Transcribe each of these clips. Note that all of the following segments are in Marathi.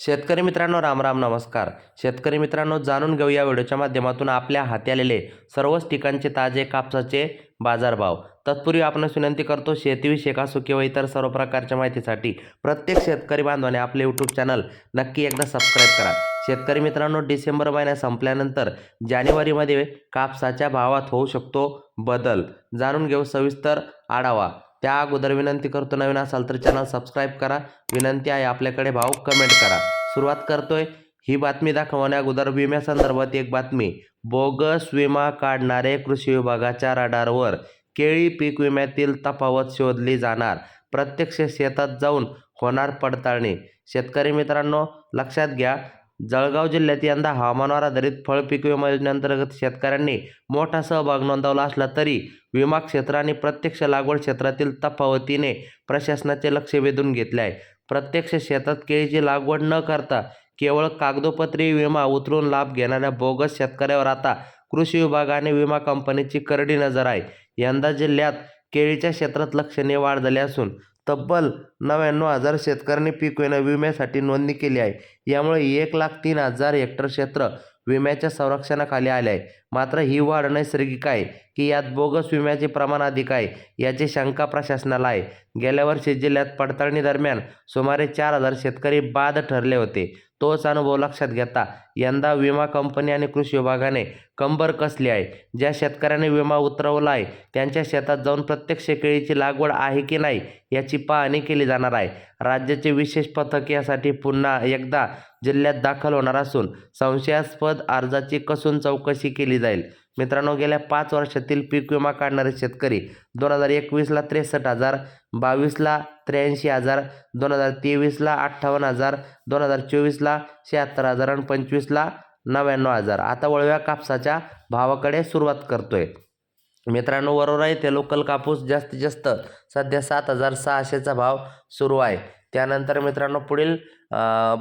शेतकरी मित्रांनो राम राम नमस्कार. शेतकरी मित्रांनो जाणून घेऊ या व्हिडिओच्या माध्यमातून आपल्या हाती आलेले सर्वच ठिकाणचे ताजे कापसाचे बाजारभाव. तत्पूर्वी आपण विनंती करतो शेतीविषयक असो किंवा इतर सर्व प्रकारच्या माहितीसाठी प्रत्येक शेतकरी बांधवाने आपले यूट्यूब चॅनल नक्की एकदा सबस्क्राईब करा. शेतकरी मित्रांनो डिसेंबर महिना संपल्यानंतर जानेवारीमध्ये कापसाच्या भावात होऊ शकतो बदल. जाणून घेऊ सविस्तर आढावा. त्या अगोदर विनंती करतो नवीन असाल तर चॅनल सबस्क्राईब करा. विनंती आहे आपल्याकडे भाव कमेंट करा. सुरुवात करतोय. ही बातमी दाखवण्या अगोदर विम्यासंदर्भात एक बातमी. बोगस विमा काढणारे कृषी विभागाच्या राडारवर केळी पीक विम्यातील तफावत शोधली जाणार. प्रत्यक्ष शेतात जाऊन होणार पडताळणी. शेतकरी मित्रांनो लक्षात घ्या जळगाव जिल्ह्यात यंदा हवामानावर आधारित फळ पीक विमा योजनेअंतर्गत शेतकऱ्यांनी मोठा सहभाग नोंदवला असला तरी विमा क्षेत्र आणि प्रत्यक्ष लागवड क्षेत्रातील तफावतीने प्रशासनाचे लक्ष वेधून घेतले आहे. प्रत्यक्ष शेतात केळीची लागवड न करता केवळ कागदोपत्री विमा उतरून लाभ घेणाऱ्या बोगस शेतकऱ्यावर आता कृषी विभागाने विमा कंपनीची करडी नजर आहे. यंदा जिल्ह्यात केळीच्या क्षेत्रात लक्षणीय वाढ झाली असून तब्बल नव्याण्णव हजार शेतकऱ्यांनी पीक विमा विम्यासाठी नोंदणी केली आहे. यामुळे एक लाख तीन हजार हेक्टर क्षेत्र विम्याच्या संरक्षणाखाली आले आहे. मात्र ही वाढ नैसर्गिक आहे की यात बोगस विम्याचे प्रमाण अधिक आहे याची शंका प्रशासनाला आहे. गेल्या वर्षी जिल्ह्यात पडताळणी दरम्यान सुमारे चार हजार शेतकरी बाद ठरले होते. तोच अनुभव लक्षात घेता यंदा विमा कंपनी आणि कृषी विभागाने कंबर कसली आहे? ज्या शेतकऱ्याने विमा उतरवला आहे त्यांच्या शेतात जाऊन प्रत्यक्ष केळीची लागवड आहे की नाही याची पाहणी केली जाणार आहे. राज्याचे विशेष पथक यासाठी पुन्हा एकदा जिल्ह्यात दाखल होणार असून संशयास्पद अर्जाची कसून चौकशी केली जाईल. मित्रांनो गेल्या पाच वर्षातील पीक विमा काढणारे शेतकरी दोन हजार एकवीसला त्रेसष्ट हजार बावीसला त्र्याऐंशी हजार दोन हजार तेवीसला अठ्ठावन्न हजार दोन हजार चोवीसला शहात्तर हजार आणि पंचवीसला नव्याण्णव हजार. आता वळव्या कापसाच्या भावाकडे सुरुवात करतोय. मित्रांनो वरोरा येथे लोकल कापूस जास्तीत जास्त सध्या सात हजार सहाशेचा भाव सुरू आहे. त्यानंतर मित्रांनो पुढील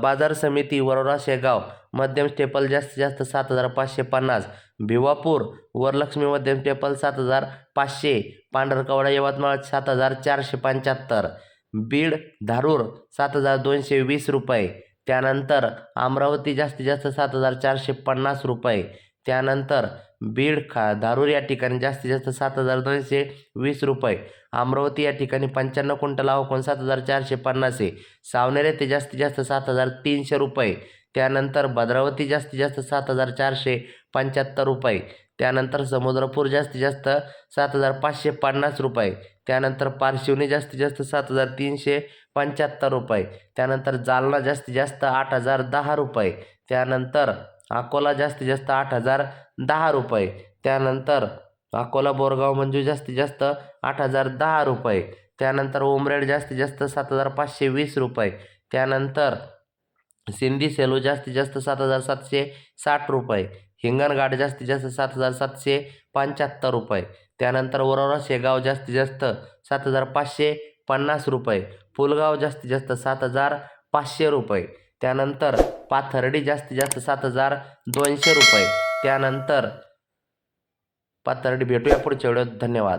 बाजार समिती वरोरा शेगाव मध्यम स्टेपल जास्तीत जास्त सात हजार पाचशे पन्नास. भिवापूर वरलक्ष्मी मध्यम स्टेपल सात हजार पाचशे. पांढरकवडा यवतमाळ सात हजार चारशे पंच्याहत्तर. बीड धारूर सात हजार दोनशे वीस रुपये. त्यानंतर अमरावती जास्तीत जास्त सात हजार चारशे पन्नास रुपये. त्यानंतर बीड खा धारूर या ठिकाणी जास्तीत जास्त सात हजार दोनशे वीस रुपये. अमरावती या ठिकाणी पंच्याण्णव क्विंटल अवकोण सात हजार चारशे पन्नास आहे. सावनेर येथे जास्तीत जास्त सात हजार तीनशे रुपये. त्यानंतर भद्रावती जास्तीत जास्त सात हजार चारशे पंच्याहत्तर रुपये. त्यानंतर समुद्रपूर जास्तीत जास्त सात हजार पाचशे पन्नास रुपये. त्यानंतर पारशिवनी जास्तीत जास्त सात हजार तीनशे पंच्याहत्तर रुपये. त्यानंतर जालना जास्तीत जास्त आठ हजार दहा रुपये. त्यानंतर अकोला जास्तीत जास्त आठ हजार दहा रुपये. त्यानंतर अकोला बोरगाव मंजू जास्तीत जास्त आठ हजार दहा रुपये. त्यानंतर उमरेड जास्तीत जास्त सात हजार पाचशे वीस रुपये. त्यानंतर सिंधी सेलू जास्तीत जास्त सात हजार सातशे साठ रुपये. हिंगणघाट जास्तीत जास्त सात हजार सातशे पंच्याहत्तर रुपये. त्यानंतर वरोरा शेगाव जास्तीत जास्त सात हजार पाचशे पन्नास रुपये. पुलगाव जास्तीत जास्त सात हजार पाचशे रुपये. त्यानंतर पाथर्डी जास्तीत जास्त सात हजार दोनशे रुपये. त्यानंतर पाथर्डी भेटूया पुढच्या व्हिडिओत धन्यवाद.